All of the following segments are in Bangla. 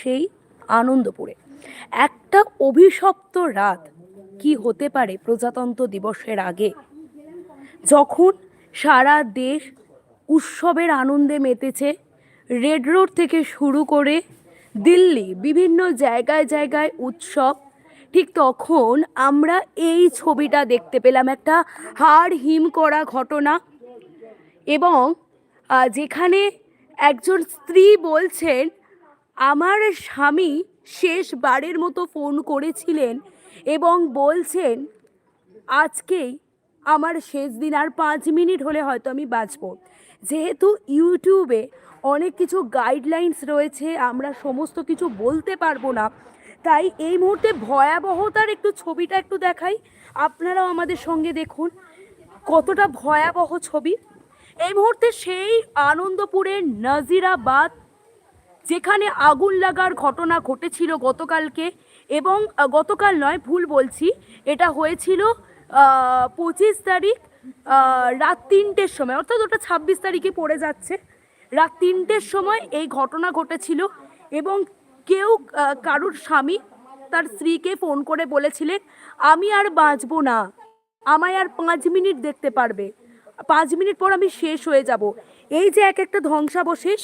সেই আনন্দপুরে। একটা অভিশপ্ত রাত কি হতে পারে প্রজাতন্ত্র দিবসের আগে? যখন সারা দেশ উৎসবের আনন্দে মেতেছে রেড রোড থেকে শুরু করে দিল্লি, বিভিন্ন জায়গায় জায়গায় উৎসব, ঠিক তখন আমরা এই ছবিটা দেখতে পেলাম, একটা হাড় হিম করা ঘটনা। এবং যেখানে একজন স্ত্রী বলছেন আমার স্বামী শেষবারের মতো ফোন করেছিলেন এবং বলছেন, আজকেই আমার শেষ দিন, আর পাঁচ মিনিট হলে হয়তো আমি বাঁচব। যেহেতু ইউটিউবে অনেক কিছু গাইডলাইন্স রয়েছে, আমরা সমস্ত কিছু বলতে পারব না, তাই এই মুহূর্তে ভয়াবহতার একটু ছবিটা একটু দেখাই। আপনারাও আমাদের সঙ্গে দেখুন, কতটা ভয়াবহ ছবি। এই মুহূর্তে সেই আনন্দপুরের নাজিরাবাদ যেখানে আগুন লাগার ঘটনা ঘটেছিল গতকালকে এবং গতকাল নয়, ভুল বলছি, এটা হয়েছিল পঁচিশ তারিখ রাত তিনটের সময়, অর্থাৎ ওটা ছাব্বিশ তারিখে পড়ে যাচ্ছে। রাত তিনটের সময় এই ঘটনা ঘটেছিল এবং কেউ কারুর স্বামী তার স্ত্রীকে ফোন করে বলেছিলেন, আমি আর বাঁচবো না। আমায় আর পাঁচ মিনিট দেখতে পারবে। পাঁচ মিনিট পর আমি শেষ হয়ে যাব। এই যে এক একটা ধ্বংসাবশেষ,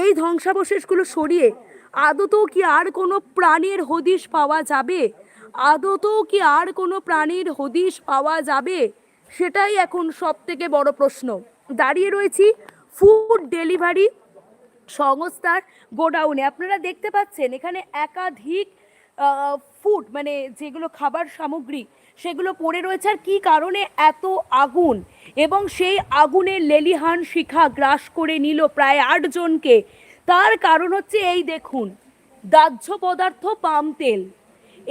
এই ধ্বংসাবশেষগুলো সরিয়ে আদতেও কি আর কোনো প্রাণীর হদিশ পাওয়া যাবে? আদতেও কি আর কোনো প্রাণীর হদিশ পাওয়া যাবে? সেটাই এখন সব থেকে বড় প্রশ্ন। দাঁড়িয়ে রয়েছি ফুড ডেলিভারি সংস্থার গোডাউনে। আপনারা দেখতে পাচ্ছেন এখানে একাধিক ফুড মানে যেগুলো খাবার সামগ্রী, সেগুলো পড়ে রয়েছে আর কী কারণে এত আগুন? এবং সেই আগুনের লেলিহান শিখা গ্রাস করে নিল প্রায় আটজনকে তার কারণ হচ্ছে এই দেখুন, দাহ্য পদার্থ পাম তেল।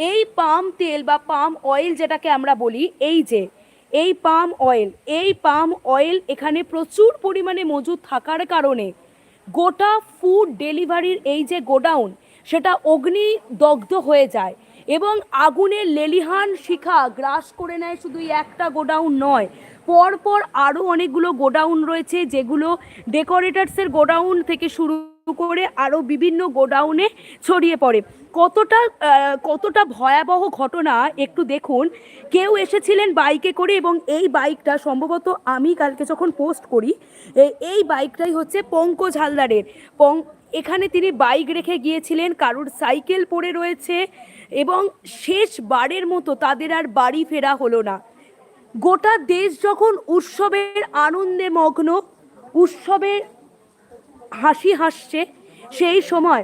এই পাম তেল বা পাম অয়েল যেটাকে আমরা বলি, এই যে, এই পাম অয়েল এই পাম অয়েল এখানে প্রচুর পরিমাণে মজুদ থাকার কারণে গোটা ফুড ডেলিভারির এই যে গোডাউন সেটা অগ্নিদগ্ধ হয়ে যায় এবং আগুনের লেলিহান শিখা গ্রাস করে নেয় শুধু একটা গোডাউন নয়। পরপর আরও অনেকগুলো গোডাউন রয়েছে যেগুলো ডেকোরেটার্সের গোডাউন থেকে শুরু করে আরও বিভিন্ন গোডাউনে ছড়িয়ে পড়ে। কতটা কতটা ভয়াবহ ঘটনা একটু দেখুন। কেউ এসেছিলেন বাইকে করে এবং এই বাইকটা, সম্ভবত আমি কালকে যখন পোস্ট করি এই বাইকটাই হচ্ছে পঙ্কজ হালদারের। পং এখানে তিনি বাইক রেখে গিয়েছিলেন, কারুর সাইকেল পড়ে রয়েছে এবং শেষবারের মতো তাদের আর বাড়ি ফেরা হলো না। গোটা দেশ যখন উৎসবের আনন্দে মগ্ন, উৎসবের হাসি হাসছে, সেই সময়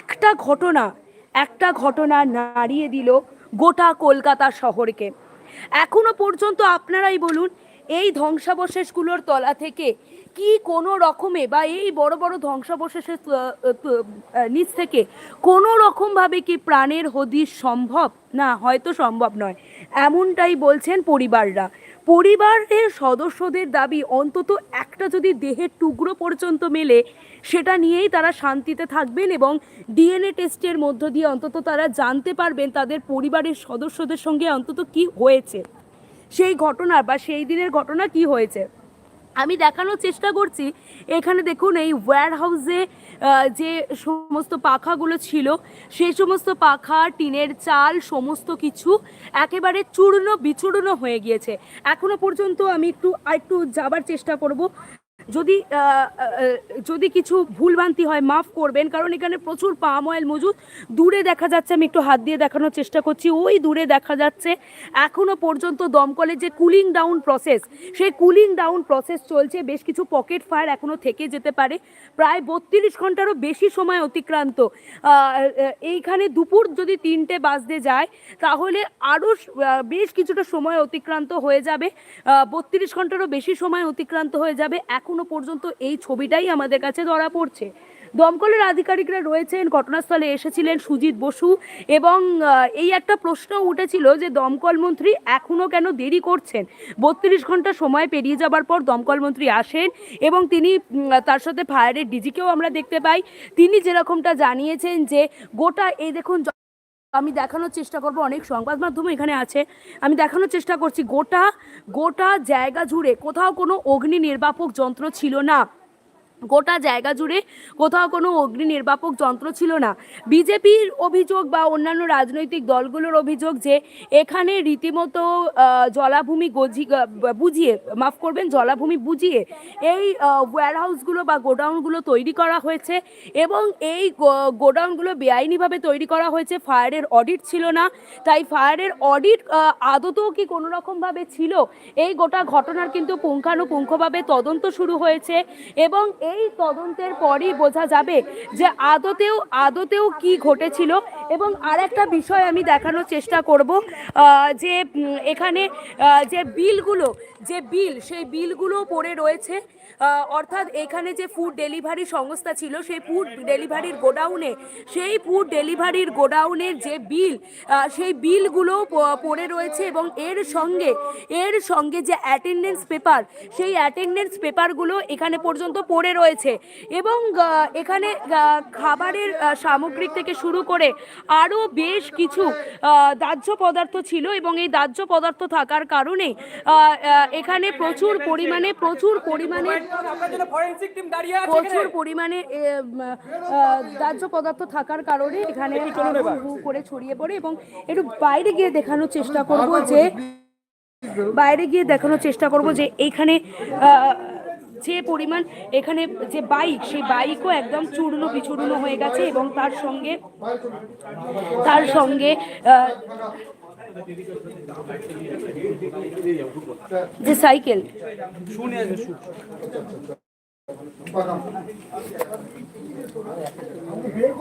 একটা ঘটনা একটা ঘটনা নাড়িয়ে দিল গোটা কলকাতা শহরকে। এখনও পর্যন্ত আপনারাই বলুন এই ধ্বংসাবশেষগুলোর তলা থেকে কি কোনো রকমে বা এই বড় বড় ধ্বংসাবশেষের নিচ থেকে কোনো রকমভাবে কি প্রাণের হদিশ সম্ভব? না, হয়তো সম্ভব নয়। এমনটাই বলছেন পরিবাররা। পরিবারের সদস্যদের দাবি, অন্তত একটা যদি দেহের টুকরো পর্যন্ত মেলে, সেটা নিয়েই তারা শান্তিতে থাকবেন এবং ডিএনএ টেস্টের মধ্য দিয়ে অন্তত তারা জানতে পারবেন তাদের পরিবারের সদস্যদের সঙ্গে অন্তত কি হয়েছে। সেই ঘটনা বা সেই দিনের ঘটনা কি হয়েছে? আমি দেখানোর চেষ্টা করছি। এখানে দেখুন, এই ওয়্যার হাউসে যে সমস্ত পাখাগুলো ছিল সেই সমস্ত পাখা, টিনের চাল, সমস্ত কিছু একেবারে চূর্ণ বিচূর্ণ হয়ে গিয়েছে। এখনও পর্যন্ত আমি একটু আর একটু যাবার চেষ্টা করব। যদি যদি কিছু ভুলভ্রান্তি হয়, মাফ করবেন, কারণ এখানে প্রচুর পাম অয়েল মজুদ। দূরে দেখা যাচ্ছে, আমি একটু হাত দিয়ে দেখানোর চেষ্টা করছি, ওই দূরে দেখা যাচ্ছে, এখনও পর্যন্ত দমকলের যে কুলিং ডাউন প্রসেস সেই কুলিং ডাউন প্রসেস চলছে, বেশ কিছু পকেট ফায়ার এখনও থেকে যেতে পারে। প্রায় বত্রিশ ঘন্টারও বেশি সময় অতিক্রান্ত। এইখানে দুপুর যদি তিনটে বাজতে যায়, তাহলে আরও বেশ কিছুটা সময় অতিক্রান্ত হয়ে যাবে। বত্রিশ ঘন্টারও বেশি সময় অতিক্রান্ত হয়ে যাবে। এখনও পর্যন্ত এই ছবিটাই আমাদের কাছে ধরা পড়ছে। দমকলের আধিকারিকরা রয়েছেন, ঘটনাস্থলে এসেছিলেন সুজিত বসু এবং এই একটা প্রশ্ন উঠেছিল যে দমকল মন্ত্রী এখনও কেন দেরি করছেন? বত্রিশ ঘণ্টা সময় পেরিয়ে যাবার পর দমকল মন্ত্রী আসেন এবং তিনি তার সাথে ফায়ারের ডিজিকেও আমরা দেখতে পাই। তিনি যেরকমটা জানিয়েছেন যে গোটা, এই দেখুন আমি দেখানোর চেষ্টা করব, অনেক সংবাদ মাধ্যম এখানে আছে। আমি দেখানোর চেষ্টা করছি, গোটা গোটা জায়গা জুড়ে কোথাও কোনো অগ্নি নির্বাপক যন্ত্র ছিল না। গোটা জায়গা জুড়ে কোথাও কোনো অগ্নি নির্বাপক যন্ত্র ছিল না। বিজেপির অভিযোগ বা অন্যান্য রাজনৈতিক দলগুলোর অভিযোগ যে এখানে রীতিমতো জলাভূমি গজি বুঝিয়ে, মাফ করবেন, জলাভূমি বুঝিয়ে এই ওয়্যারহাউসগুলো বা গোডাউনগুলো তৈরি করা হয়েছে এবং এই গোডাউনগুলো বেআইনিভাবে তৈরি করা হয়েছে। ফায়ারের অডিট ছিল না। তাই ফায়ারের অডিট আদতেও কি কোনো রকমভাবে ছিল? এই গোটা ঘটনার কিন্তু পুঙ্খানুপুঙ্খভাবে তদন্ত শুরু হয়েছে এবং এই তদন্তের পরই বোঝা যাবে যে আদতেও আদতেও কি ঘটেছিল। এবং আরেকটা বিষয় আমি দেখানোর চেষ্টা করব যে এখানে যে বিলগুলো, যে বিল, সেই বিলগুলো পড়ে রয়েছে। অর্থাৎ এখানে যে ফুড ডেলিভারি সংস্থা ছিল, সেই ফুড ডেলিভারির গোডাউনে, সেই ফুড ডেলিভারির গোডাউনের যে বিল সেই বিলগুলো পড়ে রয়েছে এবং এর সঙ্গে এর সঙ্গে যে অ্যাটেন্ডেন্স পেপার সেই অ্যাটেন্ডেন্স পেপারগুলো এখানে পর্যন্ত পড়ে রয়েছে। এবং এখানে খাবারের সামগ্রী থেকে শুরু করে আরও বেশ কিছু দাহ্য পদার্থ ছিল এবং এই দাহ্য পদার্থ থাকার কারণে এখানে প্রচুর পরিমাণে প্রচুর পরিমাণে প্রচুর পরিমাণে দাহ্য পদার্থ থাকার কারণে এখানে হু করে ছড়িয়ে পড়ে এবং একটু বাইরে গিয়ে দেখানোর চেষ্টা করব যে বাইরে গিয়ে দেখানোর চেষ্টা করব যে এইখানে আহ, যে পরিমাণ এখানে যে বাইক সেই বাইকও একদম চূর্ণ বিচূর্ণ হয়ে গেছে এবং তার সঙ্গে তার সঙ্গে যে সাইকেল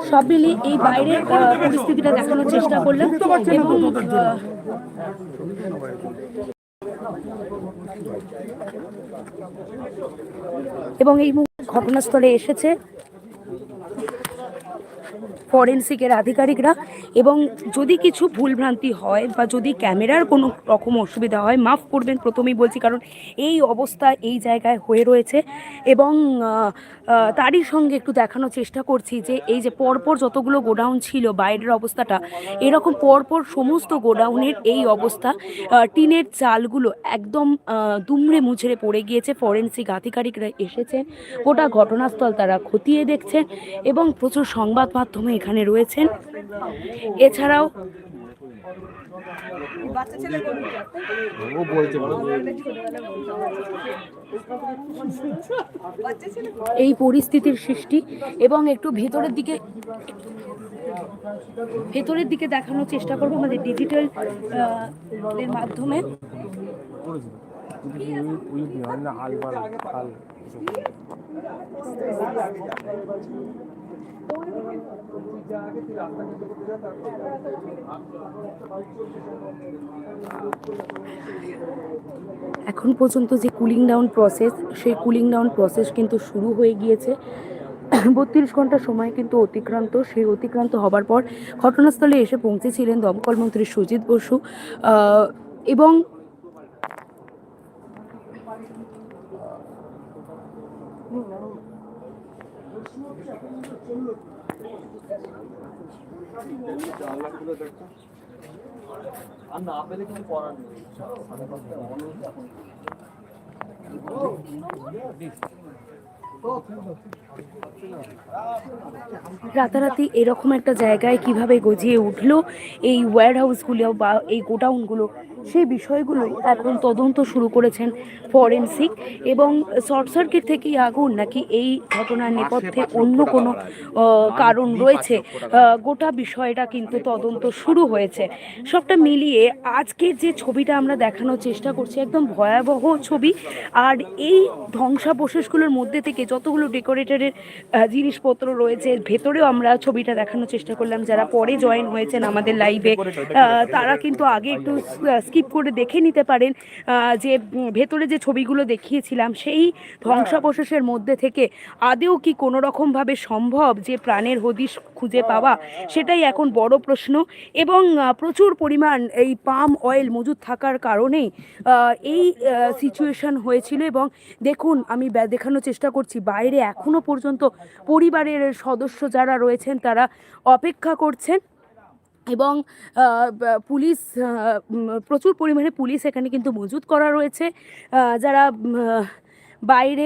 সব মিলিয়ে এই বাইরের পরিস্থিতিটা দেখানোর চেষ্টা করলাম এবং এবং এই ঘটনাস্থলে এসেছে ফরেন্সিকের আধিকারিকরা এবং যদি কিছু ভুলভ্রান্তি হয় বা যদি ক্যামেরার কোনো রকম অসুবিধা হয়, মাফ করবেন প্রথমেই বলছি, কারণ এই অবস্থা এই জায়গায় হয়ে রয়েছে এবং তারই সঙ্গে একটু দেখানোর চেষ্টা করছি যে এই যে পরপর যতগুলো গোডাউন ছিল, বাইরের অবস্থাটা, এরকম পরপর সমস্ত গোডাউনের এই অবস্থা টিনের চালগুলো একদম দুমড়ে মুচড়ে পড়ে গিয়েছে, ফরেন্সিক আধিকারিকরা এসেছেন, গোটা ঘটনাস্থল তারা খতিয়ে দেখছেন এবং প্রচুর সংবাদ মাধ্যমে এখানে রয়েছেন। এছাড়াও এই পরিস্থিতির সৃষ্টি এবং একটু ভেতরের দিকে ভেতরের দিকে দেখানোর চেষ্টা করব আমাদের ডিজিটাল এর মাধ্যমে। এখন পর্যন্ত যে কুলিং ডাউন প্রসেস সেই কুলিং ডাউন প্রসেস কিন্তু শুরু হয়ে গিয়েছে। বত্রিশ ঘণ্টা সময় কিন্তু অতিক্রান্ত। সেই অতিক্রান্ত হবার পর ঘটনাস্থলে এসে পৌঁছেছিলেন দমকল মন্ত্রী সুজিত বসু। এবং রাতারাতি এরকম একটা জায়গায় কীভাবে গজিয়ে উঠল এই ওয়্যার হাউসগুলো বা এই গোডাউনগুলো? সেই বিষয়গুলোই এখন তদন্ত শুরু করেছেন ফরেন্সিক এবং শর্ট সার্কিট থেকেই আগুন নাকি এই ঘটনার নেপথ্যে অন্য কোনো কারণ রয়েছে? গোটা বিষয়টা কিন্তু তদন্ত শুরু হয়েছে। সবটা মিলিয়ে আজকের যে ছবিটা আমরা দেখানোর চেষ্টা করছি একদম ভয়াবহ ছবি। আর এই ধ্বংসাবশেষগুলোর মধ্যে থেকে যতগুলো ডেকোরেটরের জিনিসপত্র রয়েছে ভেতরেও আমরা ছবিটা দেখানোর চেষ্টা করলাম। যারা পরে জয়েন হয়েছেন আমাদের লাইভে তারা কিন্তু আগে একটু স্কিপ করে দেখে নিতে পারেন যে ভেতরে যে ছবিগুলো দেখিয়েছিলাম, সেই ধ্বংসাবশেষের মধ্যে থেকে আদেও কি কোনো রকমভাবে সম্ভব যে প্রাণের হদিশ খুঁজে পাওয়া? সেটাই এখন বড় প্রশ্ন। এবং প্রচুর পরিমাণ এই পাম অয়েল মজুদ থাকার কারণেই এই সিচুয়েশন হয়েছিল। এবং দেখুন, আমি দেখানোর চেষ্টা করছি, বাইরে এখনও পর্যন্ত পরিবারের সদস্য যারা রয়েছেন, তারা অপেক্ষা করছেন। এবং পুলিশ প্রচুর পরিমাণে পুলিশ এখানে কিন্তু মজুদ করা রয়েছে। যারা বাইরে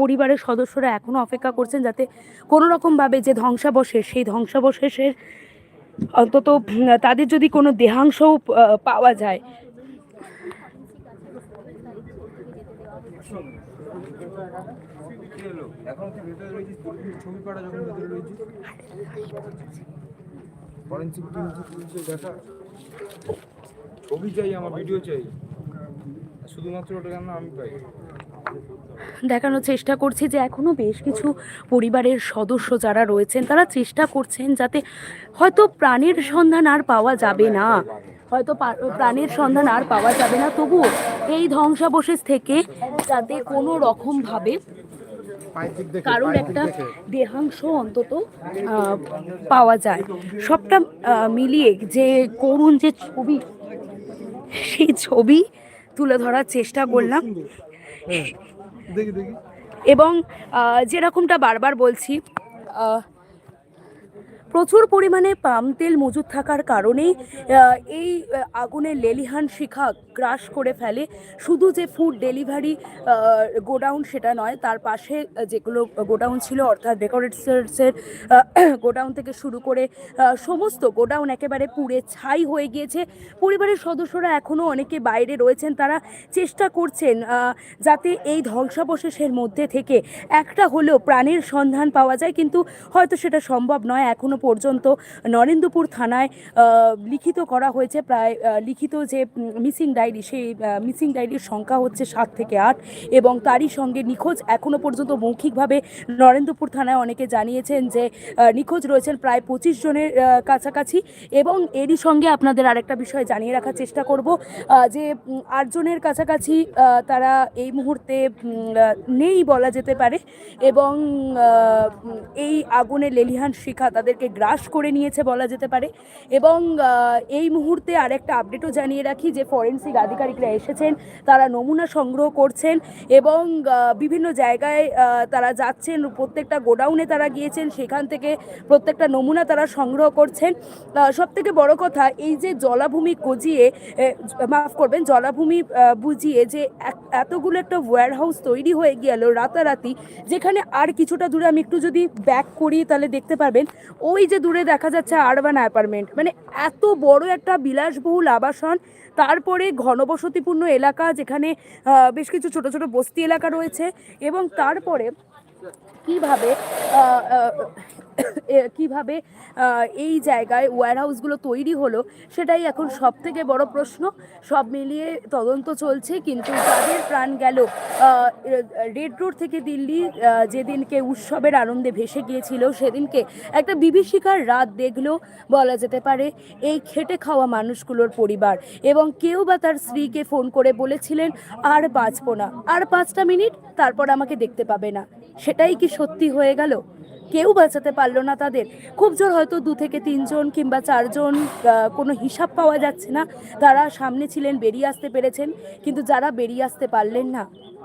পরিবারের সদস্যরা এখনও অপেক্ষা করছেন যাতে কোনো রকমভাবে যে ধ্বংসাবশেষ, সেই ধ্বংসাবশেষের অন্তত তাদের যদি কোনো দেহাংশও পাওয়া যায়। এখন ছবি যখন ফরেন্সিক টিম পুলিশে দেখা। ছবি চাই, আমার ভিডিও চাই। শুধুমাত্র ওটা কেন আমি পাই। দেখানোর চেষ্টা করছি যে এখনও বেশ কিছু পরিবারের সদস্য যারা রয়েছেন, তারা চেষ্টা করছেন যাতে হয়তো প্রাণের সন্ধান আর পাওয়া যাবে না। হয়তো প্রাণের সন্ধান আর পাওয়া যাবে না। তবুও এই ধ্বংসাবশেষ থেকে যাতে কোনো রকমভাবে কারোর একটা দেহাংশ অন্তত পাওয়া যায়। সবটা মিলিয়ে যে করুণ যে ছবি সেই ছবি তুলে ধরার চেষ্টা করলাম। দেখি এবং যেরকমটা বারবার বলছি আহ, প্রচুর পরিমাণে পাম তেল মজুদ থাকার কারণেই এই আগুনের লেলিহান শিখা গ্রাস করে ফেলে। শুধু যে ফুড ডেলিভারি গোডাউন সেটা নয়, তার পাশে যেগুলো গোডাউন ছিল, অর্থাৎ ডেকোরেটসের গোডাউন থেকে শুরু করে সমস্ত গোডাউন একেবারে পুড়ে ছাই হয়ে গিয়েছে। পরিবারের সদস্যরা এখনও অনেকে বাইরে রয়েছেন, তারা চেষ্টা করছেন যাতে এই ধ্বংসাবশেষের মধ্যে থেকে একটা হলেও প্রাণের সন্ধান পাওয়া যায়। কিন্তু হয়তো সেটা সম্ভব নয়, এখনও পর্যন্ত নরেন্দ্রপুর থানায় লিখিত করা হয়েছে প্রায় লিখিত যে মিসিং ডায়েরি সেই মিসিং ডায়েরির সংখ্যা হচ্ছে সাত থেকে আট এবং তারই সঙ্গে নিখোঁজ এখনও পর্যন্ত মৌখিকভাবে নরেন্দ্রপুর থানায় অনেকে জানিয়েছেন যে নিখোঁজ রয়েছেন প্রায় পঁচিশ জনের কাছাকাছি এবং এরই সঙ্গে আপনাদের আরেকটা বিষয় জানিয়ে রাখার চেষ্টা করব যে আটজনের কাছাকাছি তারা এই মুহূর্তে নেই বলা যেতে পারে এবং এই আগুনের লেলিহান শিখা তাদেরকে গ্রাস করে নিয়েছে বলা যেতে পারে। এবং এই মুহূর্তে আরেকটা আপডেটও জানিয়ে রাখি যে ফরেন্সিক আধিকারিকরা এসেছেন, তারা নমুনা সংগ্রহ করছেন এবং বিভিন্ন জায়গায় তারা যাচ্ছেন, প্রত্যেকটা গোডাউনে তারা গিয়েছেন, সেখান থেকে প্রত্যেকটা নমুনা তারা সংগ্রহ করছেন। সব থেকে বড় কথা, এই যে জলাভূমি গজিয়ে মাফ করবেন, জলাভূমি বুঝিয়ে যে এতগুলো একটা ওয়্যার হাউস তৈরি হয়ে গেল রাতারাতি, যেখানে আর কিছুটা দূরে আমি একটু যদি ব্যাক করি তাহলে দেখতে পারবেন, ওই যে দূরে দেখা যাচ্ছে আরবান অ্যাপার্টমেন্ট। মানে এত বড় একটা বিলাসবহুল আবাসন, তারপরে ঘনবসতিপূর্ণ এলাকা যেখানে বেশ কিছু ছোট ছোট বস্তি এলাকা রয়েছে এবং তারপরে কীভাবে কীভাবে এই জায়গায় ওয়্যারহাউসগুলো তৈরি হলো, সেটাই এখন সব থেকে বড় প্রশ্ন। সব মিলিয়ে তদন্ত চলছে, কিন্তু যাদের প্রাণ গেল রেড রোড থেকে দিল্লি যেদিনকে উৎসবের আনন্দে ভেসে গিয়েছিল, সেদিনকে একটা বিভীষিকার রাত দেখল, বলা যেতে পারে, এই খেটে খাওয়া মানুষগুলোর পরিবার। এবং কেউ বা তার স্ত্রীকে ফোন করে বলেছিলেন, আর বাঁচবো না, আর পাঁচটা মিনিট, তারপর আমাকে দেখতে পাবে না। সেটাই কি সত্যি হয়ে গেল? কেউ বাঁচাতে পারল না তাদের। খুব জোর হয়তো দু থেকে তিনজন কিংবা চারজন কোনো হিসাব পাওয়া যাচ্ছে না। তারা সামনে ছিলেন, বেরিয়ে আসতে পেরেছেন, কিন্তু যারা বেরিয়ে আসতে পারলেন না,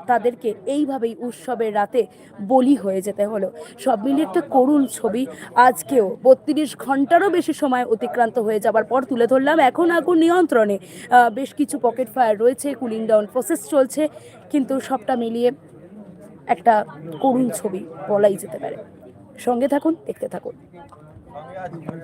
তাদেরকে এইভাবেই উৎসবের রাতে বলি হয়ে যেতে হলো। সব মিলিয়ে একটা করুণ ছবি। আজকেও বত্রিশ ঘন্টারও বেশি সময় অতিক্রান্ত হয়ে যাবার পর তুলে ধরলাম এখন আগুন নিয়ন্ত্রণে। বেশ কিছু পকেট ফায়ার রয়েছে, কুলিং ডাউন প্রসেস চলছে, কিন্তু সবটা মিলিয়ে একটা করুণ ছবি বলাই যেতে পারে। সঙ্গে থাকুন দেখতে থাকুন।